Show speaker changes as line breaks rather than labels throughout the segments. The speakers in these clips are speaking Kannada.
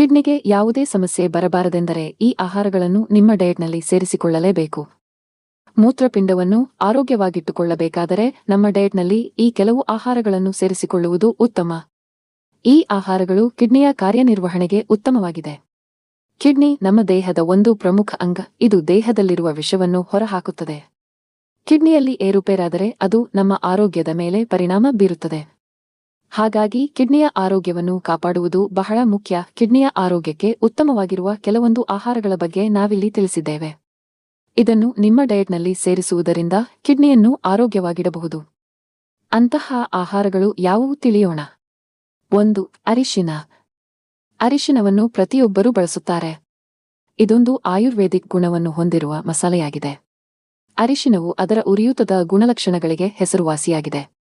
ಕಿಡ್ನಿಗೆ ಯಾವುದೇ ಸಮಸ್ಯೆ ಬರಬಾರದೆಂದರೆ ಈ ಆಹಾರಗಳನ್ನು ನಿಮ್ಮ ಡಯಟ್ನಲ್ಲಿ ಸೇರಿಸಿಕೊಳ್ಳಲೇಬೇಕು. ಮೂತ್ರಪಿಂಡವನ್ನು ಆರೋಗ್ಯವಾಗಿಟ್ಟುಕೊಳ್ಳಬೇಕಾದರೆ ನಮ್ಮ ಡಯಟ್ನಲ್ಲಿ ಈ ಕೆಲವು ಆಹಾರಗಳನ್ನು ಸೇರಿಸಿಕೊಳ್ಳುವುದು ಉತ್ತಮ. ಈ ಆಹಾರಗಳು ಕಿಡ್ನಿಯ ಕಾರ್ಯನಿರ್ವಹಣೆಗೆ ಉತ್ತಮವಾಗಿದೆ. ಕಿಡ್ನಿ ನಮ್ಮ ದೇಹದ ಒಂದು ಪ್ರಮುಖ ಅಂಗ, ಇದು ದೇಹದಲ್ಲಿರುವ ವಿಷವನ್ನು ಹೊರಹಾಕುತ್ತದೆ. ಕಿಡ್ನಿಯಲ್ಲಿ ಏರುಪೇರಾದರೆ ಅದು ನಮ್ಮ ಆರೋಗ್ಯದ ಮೇಲೆ ಪರಿಣಾಮ ಬೀರುತ್ತದೆ. ಹಾಗಾಗಿ ಕಿಡ್ನಿಯ ಆರೋಗ್ಯವನ್ನು ಕಾಪಾಡುವುದು ಬಹಳ ಮುಖ್ಯ. ಕಿಡ್ನಿಯ ಆರೋಗ್ಯಕ್ಕೆ ಉತ್ತಮವಾಗಿರುವ ಕೆಲವೊಂದು ಆಹಾರಗಳ ಬಗ್ಗೆ ನಾವಿಲ್ಲಿ ತಿಳಿಸಿದ್ದೇವೆ. ಇದನ್ನು ನಿಮ್ಮ ಡಯಟ್ನಲ್ಲಿ ಸೇರಿಸುವುದರಿಂದ ಕಿಡ್ನಿಯನ್ನು ಆರೋಗ್ಯವಾಗಿಡಬಹುದು. ಅಂತಹ ಆಹಾರಗಳು ಯಾವುವು ತಿಳಿಯೋಣ. ಒಂದು, ಅರಿಶಿನ. ಅರಿಶಿನವನ್ನು ಪ್ರತಿಯೊಬ್ಬರೂ ಬಳಸುತ್ತಾರೆ. ಇದೊಂದು ಆಯುರ್ವೇದಿಕ್ ಗುಣವನ್ನು ಹೊಂದಿರುವ ಮಸಾಲೆಯಾಗಿದೆ. ಅರಿಶಿನವು ಅದರ ಉರಿಯೂತದ ಗುಣಲಕ್ಷಣಗಳಿಗೆ ಹೆಸರುವಾಸಿಯಾಗಿದೆ.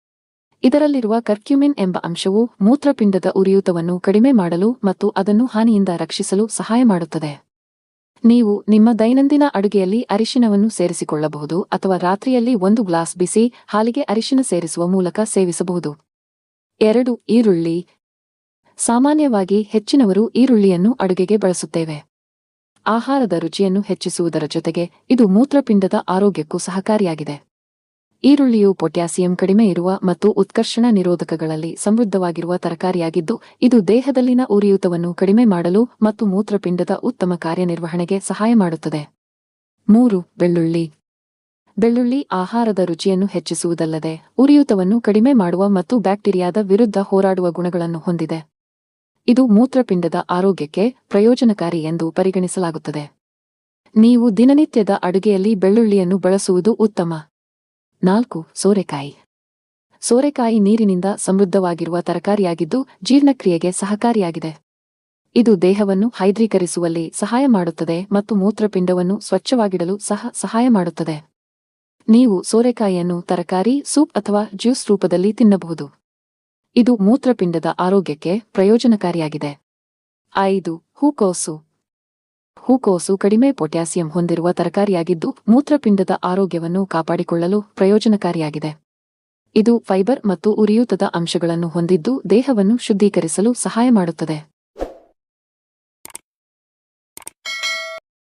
ಇದರಲ್ಲಿರುವ ಕರ್ಕ್ಯುಮಿನ್ ಎಂಬ ಅಂಶವು ಮೂತ್ರಪಿಂಡದ ಉರಿಯೂತವನ್ನು ಕಡಿಮೆ ಮಾಡಲು ಮತ್ತು ಅದನ್ನು ಹಾನಿಯಿಂದ ರಕ್ಷಿಸಲು ಸಹಾಯ ಮಾಡುತ್ತದೆ. ನೀವು ನಿಮ್ಮ ದೈನಂದಿನ ಅಡುಗೆಯಲ್ಲಿ ಅರಿಶಿನವನ್ನು ಸೇರಿಸಿಕೊಳ್ಳಬಹುದು ಅಥವಾ ರಾತ್ರಿಯಲ್ಲಿ ಒಂದು ಗ್ಲಾಸ್ ಬಿಸಿ ಹಾಲಿಗೆ ಅರಿಶಿನ ಸೇರಿಸುವ ಮೂಲಕ ಸೇವಿಸಬಹುದು. ಎರಡು, ಈರುಳ್ಳಿ. ಸಾಮಾನ್ಯವಾಗಿ ಹೆಚ್ಚಿನವರು ಈರುಳ್ಳಿಯನ್ನು ಅಡುಗೆಗೆ ಬಳಸುತ್ತೇವೆ. ಆಹಾರದ ರುಚಿಯನ್ನು ಹೆಚ್ಚಿಸುವುದರ ಜೊತೆಗೆ ಇದು ಮೂತ್ರಪಿಂಡದ ಆರೋಗ್ಯಕ್ಕೂ ಸಹಕಾರಿಯಾಗಿದೆ. ಈರುಳ್ಳಿಯು ಪೊಟ್ಯಾಸಿಯಂ ಕಡಿಮೆ ಇರುವ ಮತ್ತು ಉತ್ಕರ್ಷಣ ನಿರೋಧಕಗಳಲ್ಲಿ ಸಮೃದ್ಧವಾಗಿರುವ ತರಕಾರಿಯಾಗಿದ್ದು, ಇದು ದೇಹದಲ್ಲಿನ ಉರಿಯೂತವನ್ನು ಕಡಿಮೆ ಮಾಡಲು ಮತ್ತು ಮೂತ್ರಪಿಂಡದ ಉತ್ತಮ ಕಾರ್ಯನಿರ್ವಹಣೆಗೆ ಸಹಾಯ ಮಾಡುತ್ತದೆ. ಮೂರು, ಬೆಳ್ಳುಳ್ಳಿ. ಬೆಳ್ಳುಳ್ಳಿ ಆಹಾರದ ರುಚಿಯನ್ನು ಹೆಚ್ಚಿಸುವುದಲ್ಲದೆ, ಉರಿಯೂತವನ್ನು ಕಡಿಮೆ ಮಾಡುವ ಮತ್ತು ಬ್ಯಾಕ್ಟೀರಿಯಾದ ವಿರುದ್ಧ ಹೋರಾಡುವ ಗುಣಗಳನ್ನು ಹೊಂದಿದೆ. ಇದು ಮೂತ್ರಪಿಂಡದ ಆರೋಗ್ಯಕ್ಕೆ ಪ್ರಯೋಜನಕಾರಿ ಎಂದು ಪರಿಗಣಿಸಲಾಗುತ್ತದೆ. ನೀವು ದಿನನಿತ್ಯದ ಅಡುಗೆಯಲ್ಲಿ ಬೆಳ್ಳುಳ್ಳಿಯನ್ನು ಬಳಸುವುದು ಉತ್ತಮ. ನಾಲ್ಕು, ಸೋರೆಕಾಯಿ. ಸೋರೆಕಾಯಿ ನೀರಿನಿಂದ ಸಮೃದ್ಧವಾಗಿರುವ ತರಕಾರಿಯಾಗಿದ್ದು ಜೀರ್ಣಕ್ರಿಯೆಗೆ ಸಹಕಾರಿಯಾಗಿದೆ. ಇದು ದೇಹವನ್ನು ಹೈದ್ರೀಕರಿಸುವಲ್ಲಿ ಸಹಾಯ ಮಾಡುತ್ತದೆ ಮತ್ತು ಮೂತ್ರಪಿಂಡವನ್ನು ಸ್ವಚ್ಛವಾಗಿಡಲು ಸಹ ಸಹಾಯ ಮಾಡುತ್ತದೆ. ನೀವು ಸೋರೆಕಾಯಿಯನ್ನು ತರಕಾರಿ, ಸೂಪ್ ಅಥವಾ ಜ್ಯೂಸ್ ರೂಪದಲ್ಲಿ ತಿನ್ನಬಹುದು. ಇದು ಮೂತ್ರಪಿಂಡದ ಆರೋಗ್ಯಕ್ಕೆ ಪ್ರಯೋಜನಕಾರಿಯಾಗಿದೆ. ಐದು ಹೂಕೋಸು ಹೂಕೋಸು ಕಡಿಮೆ ಪೊಟ್ಯಾಸಿಯಂ ಹೊಂದಿರುವ ತರಕಾರಿಯಾಗಿದ್ದು, ಮೂತ್ರಪಿಂಡದ ಆರೋಗ್ಯವನ್ನು ಕಾಪಾಡಿಕೊಳ್ಳಲು ಪ್ರಯೋಜನಕಾರಿಯಾಗಿದೆ. ಇದು ಫೈಬರ್ ಮತ್ತು ಉರಿಯೂತದ ಅಂಶಗಳನ್ನು ಹೊಂದಿದ್ದು, ದೇಹವನ್ನು ಶುದ್ಧೀಕರಿಸಲು ಸಹಾಯ ಮಾಡುತ್ತದೆ.